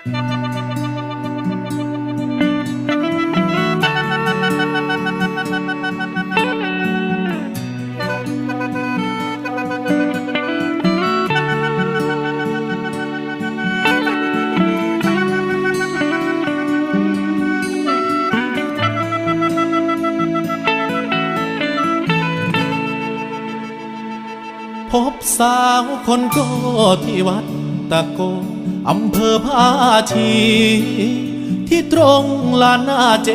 พบสาวคนโก็ที่วัดตะโก อำเภอพาชี ที่ตรงลานหน้าเจ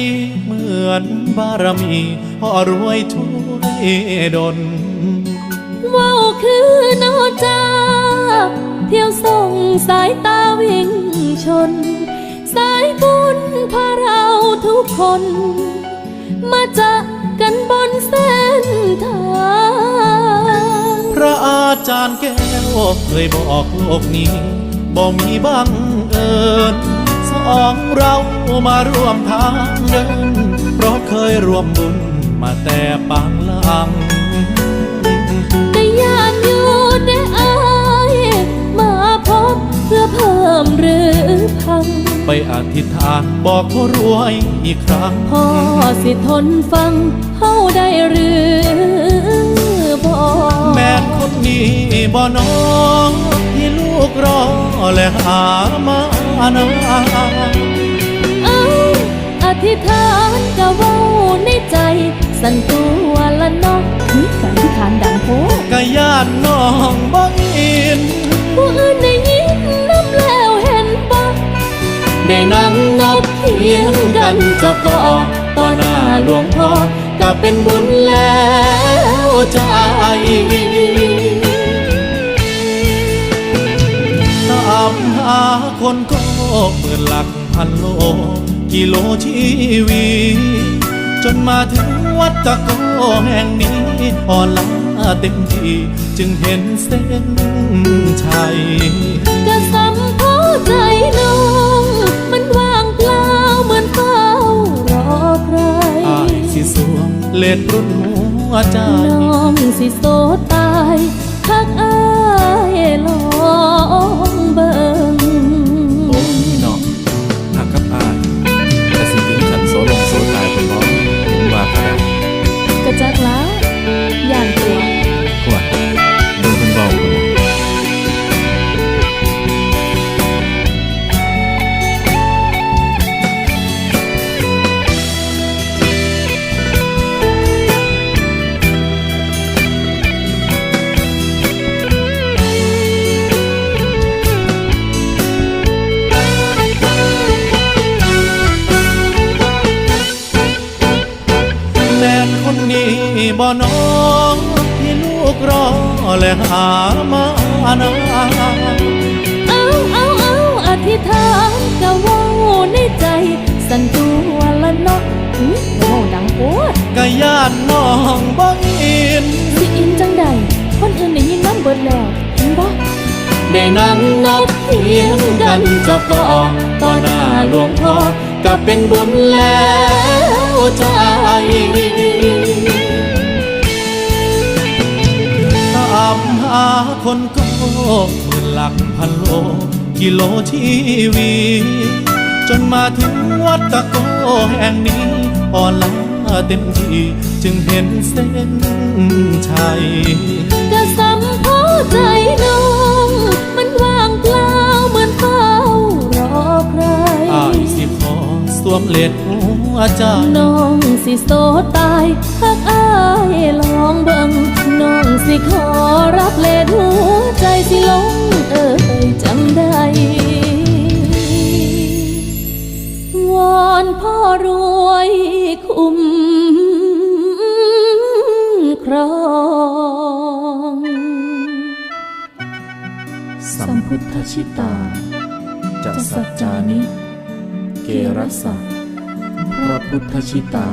ดีย์เหมือนบารมีพ่อรวยช่วยดลว้าวคือนอจาเที่ยวส่งสายตาวิ่งชน สายบุญพาเราทุกคน มาเจะกันบนเส้นทาง พระอาจารย์แก้วเคยบอกโลกนี้ บ่มีบังเอิญสองเรามาร่วมทางเดินเพราะเคยร่วมบุญมาแต่ปางหลังแต่ยานอยู่ได้อายมาพบเพื่อเพิ่มหรือพัง ไปอธิษฐานบอกพ่อรวยอีกครั้ง พ่อสิทนฟังเฮาได้หรือ หามานานเอ้าอธิษฐานกะเว้าในใจ สั่นตัวละเนอกนี่การอธิษฐานดังโพกะญาติน้องบ่อินผู้อื่นได้ยินน้ำแล้วเห็นบ่ได้นั่งนับเพียงกันเจะก่อต่อหน้าหลวงพ่อก็เป็นบุญแล้วใจ คนก็หมื่นหลักพันโล กิโลชีวี จนมาถึงวัดตะโกแห่งนี้อ่อนล้าเต็มที่จึงเห็นเส้นชัยกระสัมพอใจน้องมันว่างเปล่าเหมือนเฝ้ารอใครอายสิสวมเล็ดรุ่นหัวใจน้องสิโซตายทักอายลองเบิ่ง ม่คนนี้บ่น้องที่ลูกรอและหามานานเอาเอาเอาอธิษฐานกะว้าในใจ สันตัวละนาะหึเว้ดังโพดกะญาติน้องบ่อินสิอินจังใดคนอื่นได้ยินน้ำเบิดแล้วเห็นบ่ได้นั่งนับเพียงกันจะก่อต่อหน้าหลวงพ่อก็เป็นบุญแล้วใจ คนก็หมื่นหลักพันโล กิโลชีวี จนมาถึงวัดตะโกแห่งนี้อ่อนล้าเต็มที่จึงเห็นเส้นชัยกะสัมพอใจน้องมัน วมเลดหัวใจน้องสิโซตายหักอายลองเบิ่งน้องสิขอรับเลดหัวใจสิลงเอ่ยจังใดวอนพ่อรวยคุ้มครองสัมพุทธชิตาจะสัจจานิ เกรสัตพระพุทธชิตา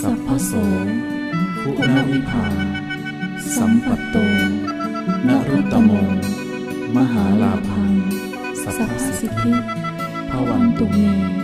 สัพพโสคุณวิภา สัมปัตโตนรุตตโม มหาลาพังสัพพสิทธิภวันตุเมเม